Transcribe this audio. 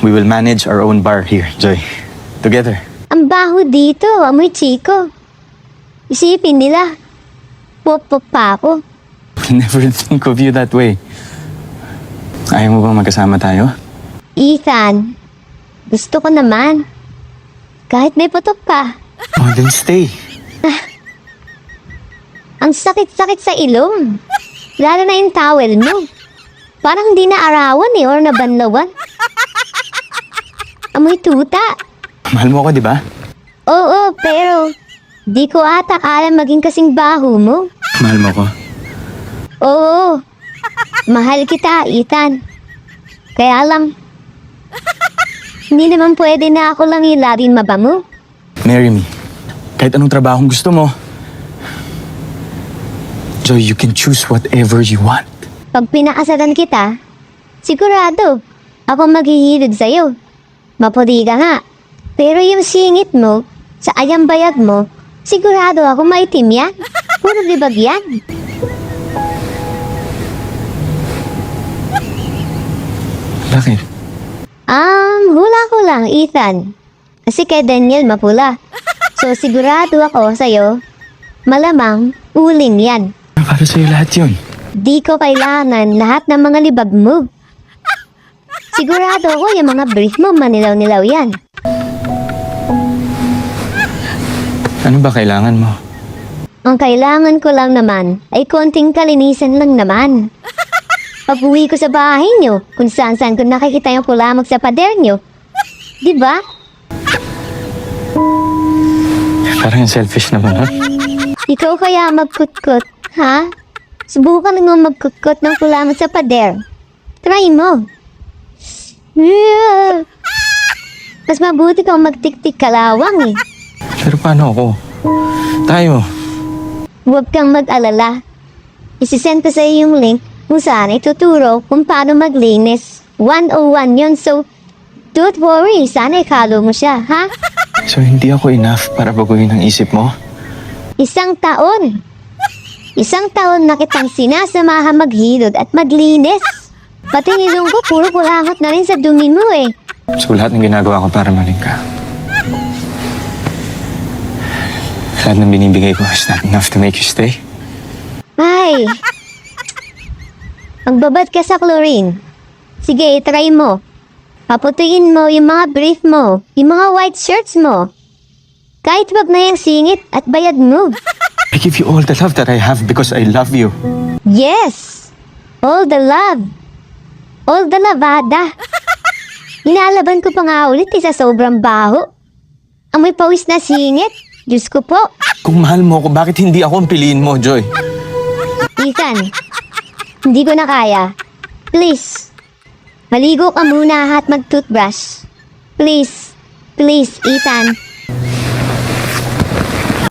We will manage our own bar here, Joy. Together. Ang baho dito, amoy chiko. Isipin nila, pop-pop pa ako. Never think of you that way. Ayaw mo bang magkasama tayo? Ethan, gusto ko naman. Kahit may putok pa. Oh, then stay. Ang sakit-sakit sa ilong. Lalo na yung towel mo. Parang hindi na arawan eh, or nabanlawan. Amoy tuta. Mahal mo ako, di ba? Oo, pero di ko ata alam maging kasing baho mo. Mahal mo ako. Oo, mahal kita, Ethan. Kaya lang, hindi naman pwede na ako lang ilabing mabango. Marry me. Kahit anong trabahong gusto mo. Joy, you can choose whatever you want. Pag pinakasalan kita, sigurado, ako maghihilod sa'yo. Mapudi ka nga. Pero yung singit mo, sa ayang bayag mo, sigurado ako maitim yan. Puro libag yan. Bakit? Um, hula ko lang, Ethan. Kasi kay Daniel mapula. So sigurado ako sa'yo, malamang uling yan. Para sa'yo lahat yun. Di ko kailangan lahat ng mga libag mo. Sigurado ako yung mga brief mo manilaw-nilaw yan. Ano ba kailangan mo? Ang kailangan ko lang naman ay konting kalinisan lang naman. Pag uwi ko sa bahay nyo, kung saan saan ko nakikita yung pulamag sa pader nyo. Di ba? Parang selfish naman, ha? Ikaw kaya magkutkot, ha? Subukan mo magkutkot ng kulamag sa pader. Try mo. Yeah. Mas mabuti kang magtik-tik kalawang eh. Pero paano ako? Tayo. Huwag kang mag-alala. Isisend ko sa iyo yung link kung saan ituturo kung paano maglinis. 101 yun, so don't worry, sana ikalo mo siya, ha? So hindi ako enough para baguhin ang isip mo? Isang taon. Isang taon na kitang sinasamahan maghilod at maglinis. Pati nilong ko, puro kulangot na rin sa dumi mo eh. So lahat ng ginagawa ko para maling ka. Lahat ng binibigay ko is not enough to make you stay. Ay! Magbabad ka sa chlorine. Sige, try mo. Paputuin mo yung mga brief mo, yung mga white shirts mo. Kahit wag na yung singit at bayad mo. I give you all the love that I have because I love you. Yes! All the love. All the lavada. Inalaban ko pa nga ulit eh, sa sobrang baho. Amoy pawis na singit. Diyos ko po. Kung mahal mo ako, bakit hindi ako ang piliin mo, Joy? Ethan, hindi ko na kaya. Please, maligo ka muna at mag-toothbrush. Please, please, Ethan.